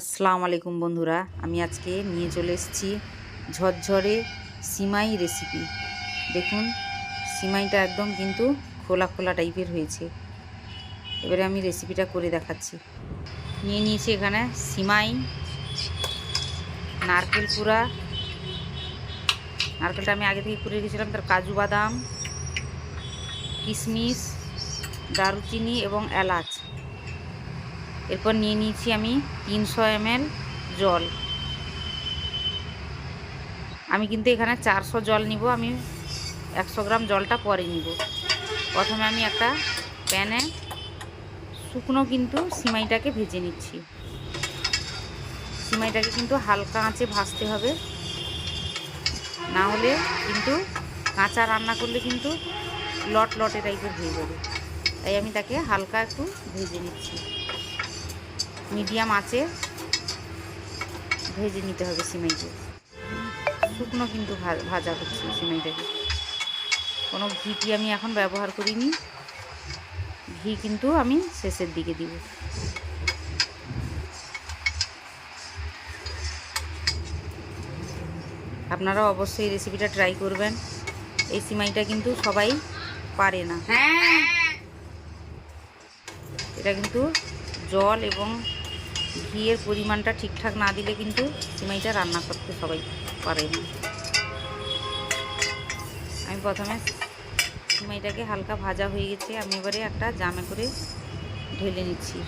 আসসালামু আলাইকুম বন্ধুরা, আমি আজকে নিয়ে চলে এসেছি ঝরঝরে সিমাই রেসিপি দেখুন, সিমাইটা একদম কিন্তু খোলা খোলা টাইপের হয়েছে। এবারে আমি রেসিপিটা করে দেখাচ্ছি। নিয়ে নিয়েছি এখানে সিমাই, নারকেল পুরা। নারকেলটা আমি আগে থেকে করে রেখেছিলাম, তার কাজু বাদাম, কিশমিশ, দারুচিনি এবং এলাচ। এরপর নিয়ে নিয়েছি আমি তিনশো এমএল জল। আমি কিন্তু এখানে চারশো জল নিব, আমি একশো গ্রাম জলটা পরে নিব। প্রথমে আমি একটা প্যানে শুকনো কিন্তু সিমাইটাকে ভেজে নিচ্ছি। সিমাইটাকে কিন্তু হালকা আঁচে ভাজতে হবে। না হলে কিন্তু কাঁচা রান্না করলে কিন্তু লট লটে টাইপের হয়ে যাবে। তাই আমি তাকে হালকা একটু ভেজে নিচ্ছি। মিডিয়াম আঁচে ভেজে নিতে হবে সিমাইকে শুকনো কিন্তু ভাজা হচ্ছে সিমাইটাকে কোনো ঘিটি আমি এখন ব্যবহার করিনি। ঘি কিন্তু আমি শেষের দিকে দিব। আপনারা অবশ্যই রেসিপিটা ট্রাই করবেন। এই সিমাইটা কিন্তু সবাই পারে না। এটা কিন্তু জল এবং ঘিয়ের পরিমাণটা ঠিকঠাক না দিলে কিন্তু সিমাইটা রান্না করতে সবাই পারে না। আমি প্রথমে সিমাইটাকে হালকা ভাজা হয়ে গেছে, আমি এবারে একটা জামে করে ঢেলে নিচ্ছি।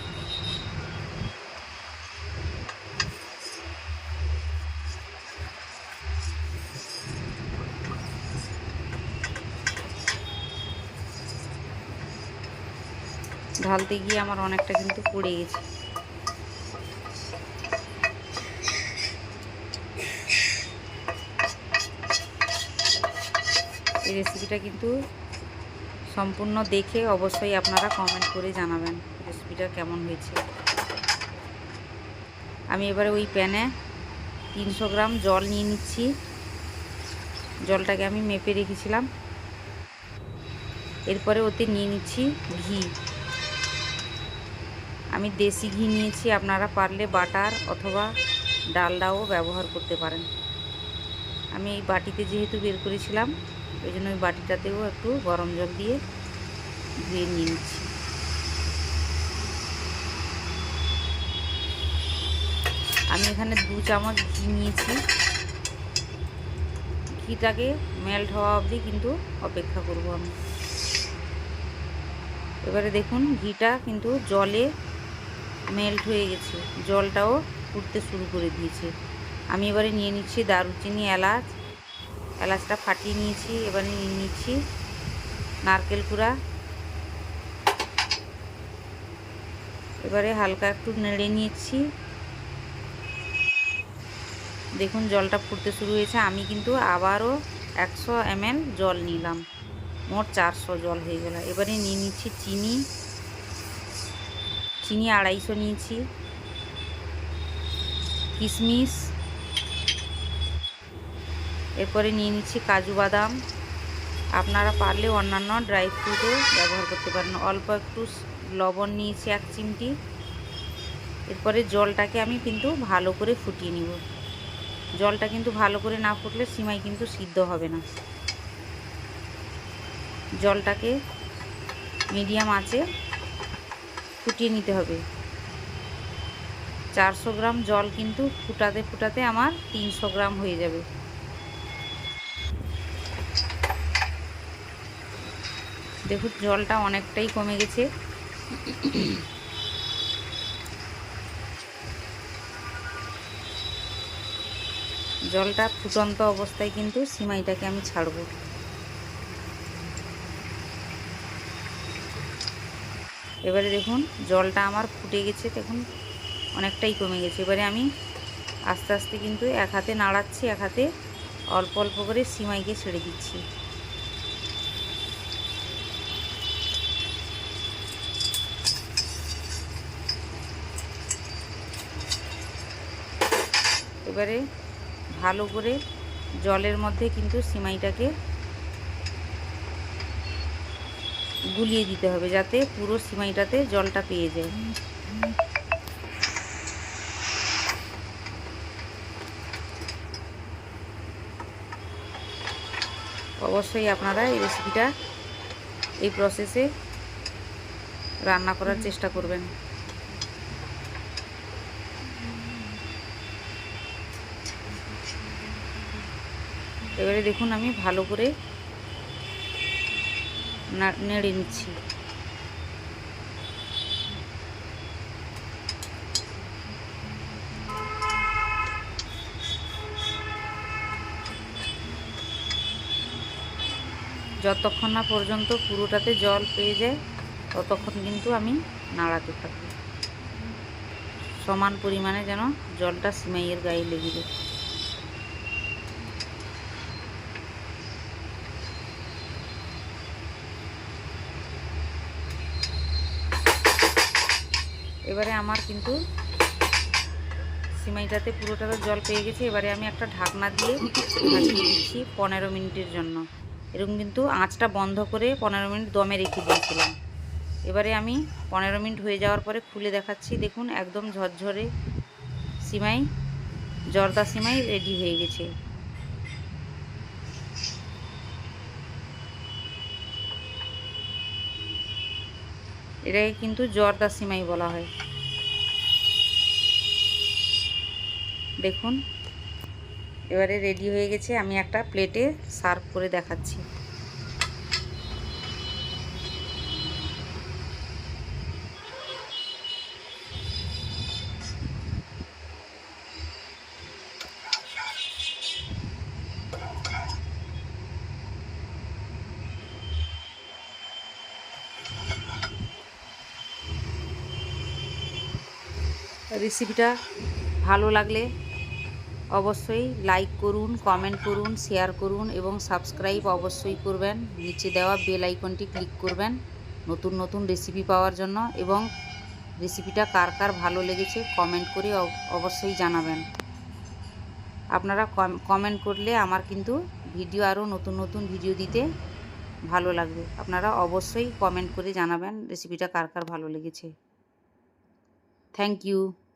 ঢালতে গিয়ে আমার অনেকটা কিন্তু পড়ে গেছে। এই রেসিপিটা কিন্তু সম্পূর্ণ দেখে অবশ্যই আপনারা কমেন্ট করে জানাবেন রেসিপিটা কেমন হয়েছে। আমি এবারে ওই প্যানে তিনশো গ্রাম জল নিয়ে নিচ্ছি। জলটাকে আমি মেপে রেখেছিলাম। এরপরে ওতে নিয়ে নিচ্ছি ঘি। আমি দেশি ঘি নিয়েছি, আপনারা পারলে বাটার অথবা ডালডাও ব্যবহার করতে পারেন। আমি এই বাটিতে যেহেতু বের করেছিলাম ওই জন্য ওই বাটিটাতেও একটু গরম জল দিয়ে ধুয়ে নিয়ে নিচ্ছি। আমি এখানে দু চামচ ঘি নিয়েছি। ঘিটাকে মেল্ট হওয়া অবধি কিন্তু অপেক্ষা করব আমি। এবারে দেখুন, ঘিটা কিন্তু জলে মেল্ট হয়ে গেছে। জলটাও ফুটতে শুরু করে দিয়েছে। আমি এবারে নিয়ে নিচ্ছি দারুচিনি এলাচ। এলাচটা ফাটিয়ে নিয়েছি, এবারে নিয়ে নিচ্ছি নারকেল কুড়া। এবারে হালকা একটু নেড়ে নিয়েছি দেখুন জলটা ফুটতে শুরু হয়েছে, আমি কিন্তু আবারও একশো এমএল জল নিলাম। মোট চারশো জল হয়ে গেল। এবারে নিয়ে নিচ্ছি চিনি। চিনি আড়াইশো নিয়েছি। কিশমিশ। এরপরে নিয়ে নিচ্ছি কাজু বাদাম। আপনারা পারলে অন্যান্য ড্রাই ফ্রুটও ব্যবহার করতে পারেন। অল্প একটু লবণ নিয়েছি এক চিমটি। এরপরে জলটাকে আমি কিন্তু ভালো করে ফুটিয়ে নিব। জলটা কিন্তু ভালো করে না ফুটলে সিমাই কিন্তু সিদ্ধ হবে না। জলটাকে মিডিয়াম আঁচে ফুটিয়ে নিতে হবে। চারশো গ্রাম জল কিন্তু ফুটাতে ফুটাতে আমার তিনশো গ্রাম হয়ে যাবে। দেখুন, জলটা অনেকটাই কমে গেছে। জলটা ফুটন্ত অবস্থায় কিন্তু সিমাইটাকে আমি ছাড়ব। এবারে দেখুন, জলটা আমার ফুটে গেছে, দেখুন, অনেকটাই কমে গেছে। এবারে আমি আস্তে আস্তে কিন্তু এক হাতে নাড়াচ্ছি, এক হাতে অল্প অল্প করে সিমাইকে ছেড়ে দিচ্ছি। এবারে ভালো করে জলের মধ্যে কিন্তু সিমাইটাকে গুলিয়ে দিতে হবে যাতে পুরো সিমাইটাতে জলটা পেয়ে যায়। অবশ্যই আপনারা এই রেসিপিটা এই প্রসেসে রান্না করার চেষ্টা করবেন। এবারে দেখুন আমি ভালো করে নেড়ে নিচ্ছি। যতক্ষণ না পর্যন্ত পুরোটাতে জল পেয়ে যায়, ততক্ষণ কিন্তু আমি নাড়াতে থাকব। সমান পরিমাণে যেন জলটা সিমাইয়ের গায়ে লেগে যায়। এবারে আমার কিন্তু সিমাইটাতে পুরোটাতে জল পেয়ে গেছে, এবারে আমি একটা ঢাকনা দিয়ে ভাজিয়ে দিচ্ছি পনেরো মিনিটের জন্য। এরকম কিন্তু আঁচটা বন্ধ করে পনেরো মিনিট দমে রেখে দিয়েছিলাম। এবারে আমি পনেরো মিনিট হয়ে যাওয়ার পরে খুলে দেখাচ্ছি, দেখুন একদম ঝরঝরে সিমাই, জর্দা সিমাই রেডি হয়ে গেছে। এটাকে কিন্তু জর্দা সিমাই বলা হয়। দেখুন, এবারে রেডি হয়ে গেছে। আমি একটা প্লেটে সার্ভ করে দেখাচ্ছি। রেসিপিটা ভালো লাগলে অবশ্যই লাইক করুন কমেন্ট করুন শেয়ার করুন এবং সাবস্ক্রাইব অবশ্যই করবেন। নিচে দেওয়া বেল আইকনটি ক্লিক করবেন নতুন নতুন রেসিপি পাওয়ার জন্য এবং রেসিপিটা কার কার ভালো লেগেছে কমেন্ট করে অব- অবশ্যই জানাবেন। আপনারা কম- কমেন্ট করলে আমার কিন্তু ভিডিও আরও নতুন নতুন ভিডিও দিতে ভালো লাগবে। আপনারা অবশ্যই কমেন্ট করে জানাবেন রেসিপিটা কার কার ভালো লেগেছে। Thank you